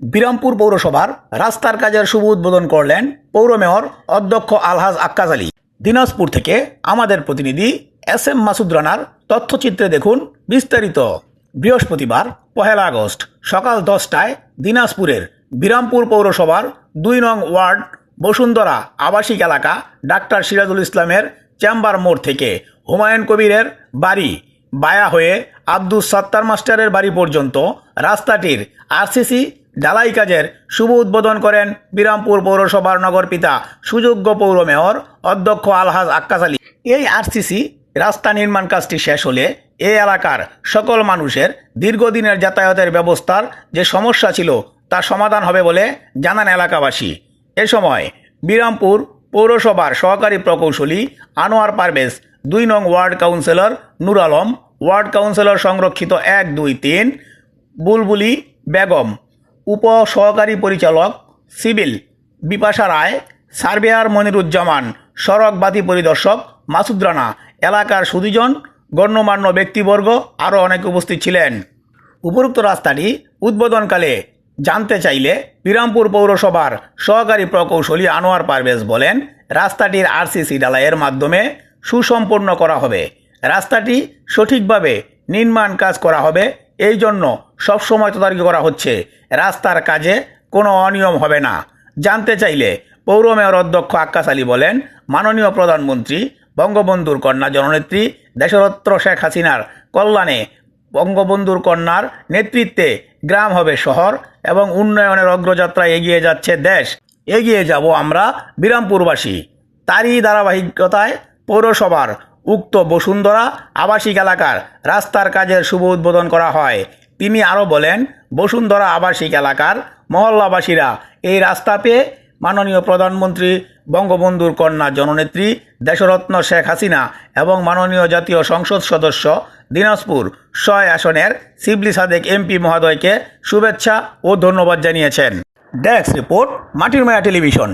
বিরামপুর পৌরসভার রাস্তার কাজের শুভ উদ্বোধন করলেন পৌর মেয়র অধ্যক্ষ আলহাজ আক্কাজ আলী। দিনাজপুর থেকে আমাদের প্রতিনিধি এস এম মাসুদ রানার তথ্যচিত্রে দেখুন বিস্তারিত। বৃহস্পতিবার, পহেলা আগস্ট, সকাল দশটায় দিনাজপুরের বিরামপুর পৌরসভার দুই নং ওয়ার্ড বসুন্ধরা আবাসিক এলাকা ডাক্তার সিরাজুল ইসলামের চেম্বার মোড় থেকে হুমায়ুন কবিরের বাড়ি বায়া হয়ে আব্দুস সাত্তার মাস্টারের বাড়ি পর্যন্ত রাস্তাটির আরসিসি ঢালাই কাজের শুভ উদ্বোধন করেন বিরামপুর পৌরসভার নগরপিতা সুযোগ্য পৌর মেয়র অধ্যক্ষ আলহাজ আক্কাস আলী। এই আরসিসি রাস্তা নির্মাণ কাজটি শেষ হলে এ এলাকার সকল মানুষের দীর্ঘদিনের যাতায়াতের ব্যবস্থার যে সমস্যা ছিল তা সমাধান হবে বলে জানান এলাকাবাসী। এ সময় বিরামপুর পৌরসভার সহকারী প্রকৌশলী আনোয়ার পারভেজ, দুই নং ward councillor Nur Alam, ward councillor সংরক্ষিত এক দুই তিন, বুলবুলি বেগম উপ সহকারী পরিচালক সিভিল বিপাশা রায় সার্ভেয়ার মনিরুজ্জামান, সড়ক বাতি পরিদর্শক মাসুদ রানা, এলাকার সুদীজন, গণ্যমান্য ব্যক্তিবর্গ আরও অনেকে উপস্থিত ছিলেন। উপরোক্ত রাস্তাটি উদ্বোধনকালে জানতে চাইলে বিরামপুর পৌরসভার সহকারী প্রকৌশলী আনোয়ার পারভেজ বলেন, রাস্তাটির আরসিসি ডালাইয়ের মাধ্যমে সুসম্পন্ন করা হবে। রাস্তাটি সঠিকভাবে নির্মাণ কাজ করা হবে এই জন্য সবসময় তদারকি করা হচ্ছে। রাস্তার কাজে কোনো অনিয়ম হবে না। জানতে চাইলে পৌর মেয়র অধ্যক্ষ আক্কাস আলী বলেন, মাননীয় প্রধানমন্ত্রী, বঙ্গবন্ধুর কন্যা জননেত্রী, দেশরত্ন শেখ হাসিনার কল্যাণে বঙ্গবন্ধুর কন্যার নেতৃত্বে গ্রাম হবে শহর এবং উন্নয়নের অগ্রযাত্রায় এগিয়ে যাচ্ছে দেশ। এগিয়ে যাব আমরা বিরামপুরবাসী। তারই ধারাবাহিকতায় পৌরসভার উক্ত বসুন্ধরা আবাসিক এলাকার রাস্তার কাজের শুভ উদ্বোধন করা হয়। তিনি আরও বলেন, বসুন্ধরা আবাসিক এলাকার মহল্লাবাসীরা এই রাস্তা পেয়ে মাননীয় প্রধানমন্ত্রী, বঙ্গবন্ধুর কন্যা জননেত্রী দেশরত্ন শেখ হাসিনা এবং মাননীয় জাতীয় সংসদ সদস্য দিনাজপুর ছয় আসনের শিবলি সাদেক এমপি মহোদয়কে শুভেচ্ছা ও ধন্যবাদ জানিয়েছেন। ডেস্ক রিপোর্ট মাটির মায়া টেলিভিশন।